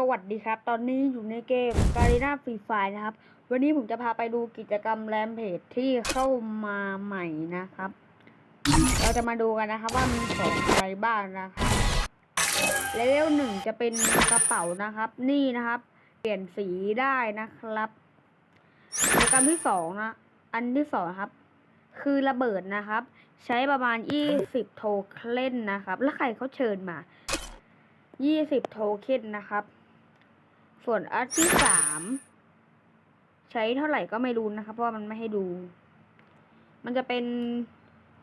สวัสดีครับ ตอนนี้อยู่ในเกม g a r ี n a Free Fire นะครับ วันนี้ผมจะพาไปดูกิจกรรมแรมเพจที่เข้ามาใหม่นะครับ เราจะมาดูกันนะครับว่ามีของอะไรบ้างนะครับเลเวลหนึ่งจะเป็นกระเป๋านะครับ นี่นะครับ เปลี่ยนสีได้นะครับกิจกรรมที่สองนะอันที่สองครับ คือระเบิดนะครับ ใช้ประมาณยี่สิบโทเค็นนะครับ แล้วใครเขาเชิญมายี่สิบโทเค็นนะครับ ส่วนอันที่สามใช้เท่าไหร่ก็ไม่รู้นะครับ เพราะมันไม่ให้ดู มันจะเป็น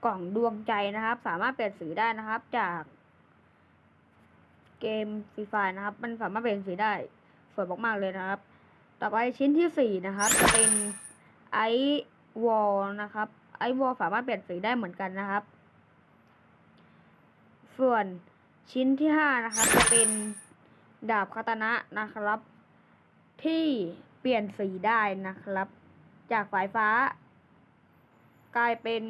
กล่องดวงใจนะครับ สามารถเปลี่ยนสีได้นะครับ จากเกมฟรีไฟนะครับ มันสามารถเปลี่ยนสีได้สวยมากๆเลยนะครับ ต่อไปชิ้นที่สี่นะครับ จะเป็นไอวอลนะครับ ไอวอลสามารถเปลี่ยนสีได้เหมือนกันนะครับ ส่วนชิ้นที่ห้านะครับ จะเป็นดาบคาตานะนะครับ ที่เปลี่ยนสีได้นะครับ จากสายฟ้า กลายเป็น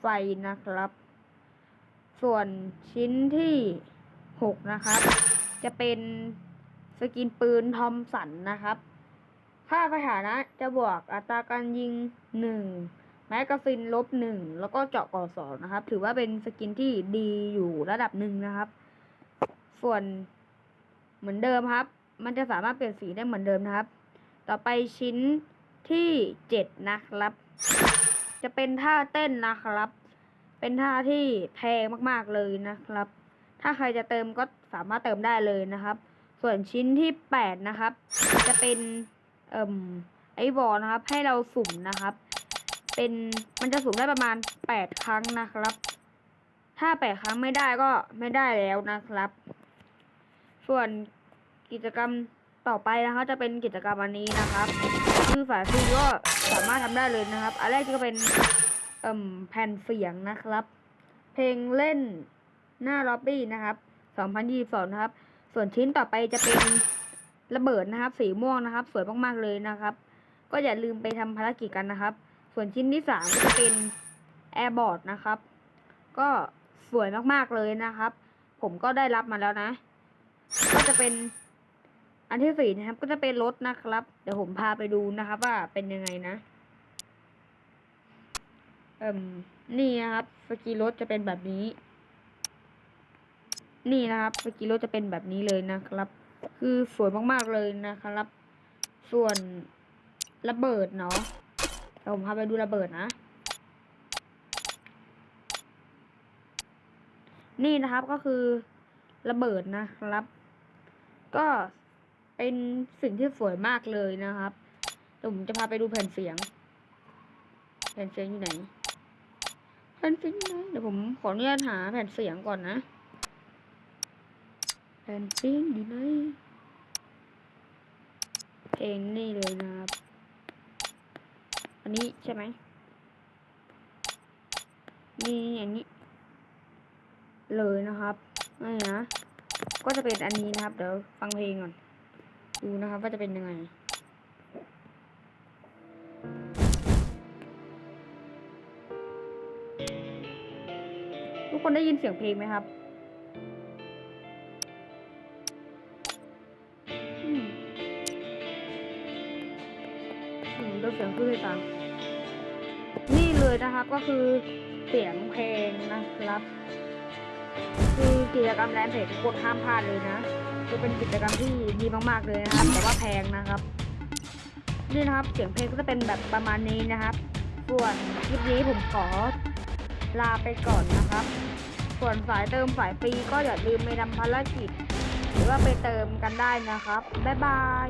ไฟนะครับ ส่วนชิ้นที่หกนะครับ จะเป็นสกินปืนทอมสันนะครับ ค่าสถานะจะบวกอัตราการยิงหนึ่งแมกกาซินลบหนึ่งแล้วก็เจาะก่อสองนะครับ ถือว่าเป็นสกินที่ดีอยู่ระดับหนึ่งนะครับ ส่วนเหมือนเดิมครับ มันจะสามารถเปลี่ยนสีได้เหมือนเดิมนะครับ ต่อไปชิ้นที่เจ็ดนะครับ จะเป็นท่าเต้นนะครับ เป็นท่าที่แพงมากๆเลยนะครับ ถ้าใครจะเติมก็สามารถเติมได้เลยนะครับ ส่วนชิ้นที่แปดนะครับ จะเป็นเอ่มไอ้บอลนะครับ ให้เราสุ่มนะครับ เป็นมันจะสุ่มได้ประมาณแปดครั้งนะครับ ถ้าแปดครั้งไม่ได้ก็ไม่ได้แล้วนะครับ ส่วน กิจกรรมต่อไปนะคะจะเป็นกิจกรรมอันนี้นะครับ คือฝาซีก็สามารถทำได้เลยนะครับ อันแรกก็เป็นเอ่มแผ่นเสียงนะครับ เพลงเล่นหน้าล็อบบี้นะครับ 2022 นะครับ ส่วนชิ้นต่อไปจะเป็นระเบิดนะครับ สีม่วงนะครับ สวยมากๆเลยนะครับ ก็อย่าลืมไปทำภารกิจกันนะครับ ส่วนชิ้นที่สามก็จะเป็นแอร์บอร์ดนะครับ ก็สวยมากๆเลยนะครับ ผมก็ได้รับมาแล้วนะ ก็จะเป็น อันที่สี่นะครับ ก็จะเป็นรถนะครับ เดี๋ยวผมพาไปดูนะครับ ว่าเป็นยังไงนะเอ่มนี่นะครับสกีรถจะเป็นแบบนี้ นี่นะครับสกีรถจะเป็นแบบนี้เลยนะครับ คือสวยมากๆเลยนะครับ ส่วนระเบิดเนาะเดี๋ยวผมพาไปดูระเบิดนะ นี่นะครับก็คือระเบิดนะครับ ก็ เป็นสิ่งที่สวยมากเลยนะครับเดี๋ยวผมจะพาไปดูแผ่นเสียง แผ่นเสียงอยู่ไหน แผ่นเสียงอยู่ไหนเดี๋ยวผมขออนุญาตหาแผ่นเสียงก่อนนะ แผ่นเสียงอยู่ไหนเพลงนี่เลยนะครับ อันนี้ใช่ไหมนี่อันนี้ เลยนะครับนี่นะ ก็จะเป็นอันนี้นะครับ เดี๋ยวฟังเพลงก่อน ดูนะครับว่าจะเป็นยังไง ทุกคนได้ยินเสียงเพลงไหมครับอืมเสียงขึ้นเลยจังนี่เลยนะครับก็คือเสียงเพลงนะครับ คือกิจกรรมแรนเพจทุกคนห้ามพลาดเลยนะ คือเป็นกิจกรรมที่ดีมากๆเลยนะครับ แต่ว่าแพงนะครับ นี่นะครับเสียงเพลงก็จะเป็นแบบประมาณนี้นะครับ ส่วนคลิปนี้ผมขอลาไปก่อนนะครับ ส่วนสายเติมสายฟรีก็อย่าลืมไปทำภารกิจ หรือว่าไปเติมกันได้นะครับ บ๊ายบาย